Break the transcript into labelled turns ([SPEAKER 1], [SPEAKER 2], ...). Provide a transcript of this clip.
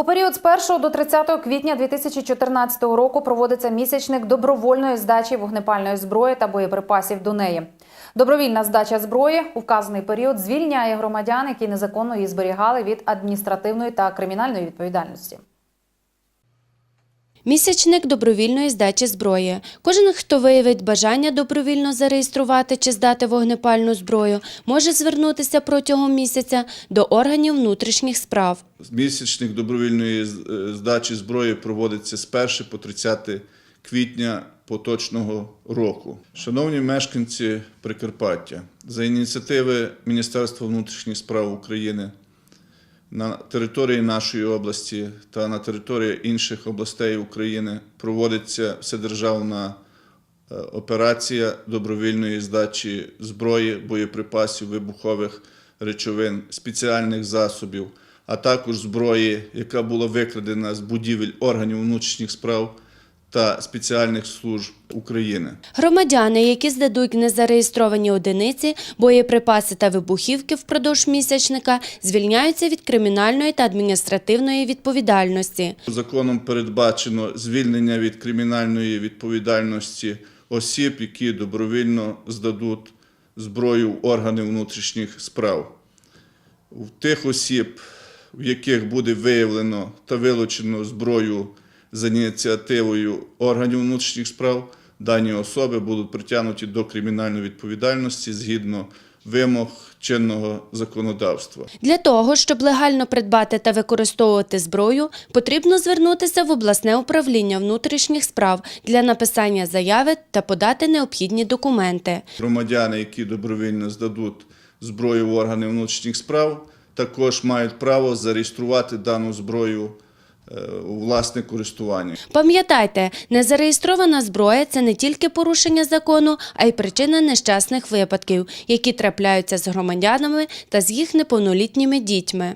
[SPEAKER 1] У період з 1 до 30 квітня 2014 року проводиться місячник добровольної здачі вогнепальної зброї та боєприпасів до неї. Добровільна здача зброї у вказаний період звільняє громадян, які незаконно її зберігали від адміністративної та кримінальної відповідальності.
[SPEAKER 2] Місячник добровільної здачі зброї. Кожен, хто виявить бажання добровільно зареєструвати чи здати вогнепальну зброю, може звернутися протягом місяця до органів внутрішніх справ.
[SPEAKER 3] Місячник добровільної е, здачі зброї проводиться з 1 по 30 квітня поточного року. Шановні мешканці Прикарпаття, за ініціативи Міністерства внутрішніх справ України на території нашої області та на території інших областей України проводиться вседержавна е, операція добровільної здачі зброї, боєприпасів, вибухових речовин, спеціальних засобів, а також зброї, яка була викрадена з будівель органів внутрішніх справ та спеціальних служб України.
[SPEAKER 2] Громадяни, які здадуть незареєстровані одиниці, боєприпаси та вибухівки впродовж місячника, звільняються від кримінальної та адміністративної відповідальності.
[SPEAKER 3] Законом передбачено звільнення від кримінальної відповідальності осіб, які добровільно здадуть зброю в органи внутрішніх справ. В тих осіб, в яких буде виявлено та вилучено зброю за ініціативою органів внутрішніх справ, дані особи будуть притягнуті до кримінальної відповідальності згідно вимог чинного законодавства.
[SPEAKER 2] Для того, щоб легально придбати та використовувати зброю, потрібно звернутися в обласне управління внутрішніх справ для написання заяви та подати необхідні документи.
[SPEAKER 3] Громадяни, які добровільно здадуть зброю в органи внутрішніх справ, також мають право зареєструвати дану зброю у власне користування.
[SPEAKER 2] Пам'ятайте, незареєстрована зброя це не тільки порушення закону, а й причина нещасних випадків, які трапляються з громадянами та з їх неповнолітніми дітьми.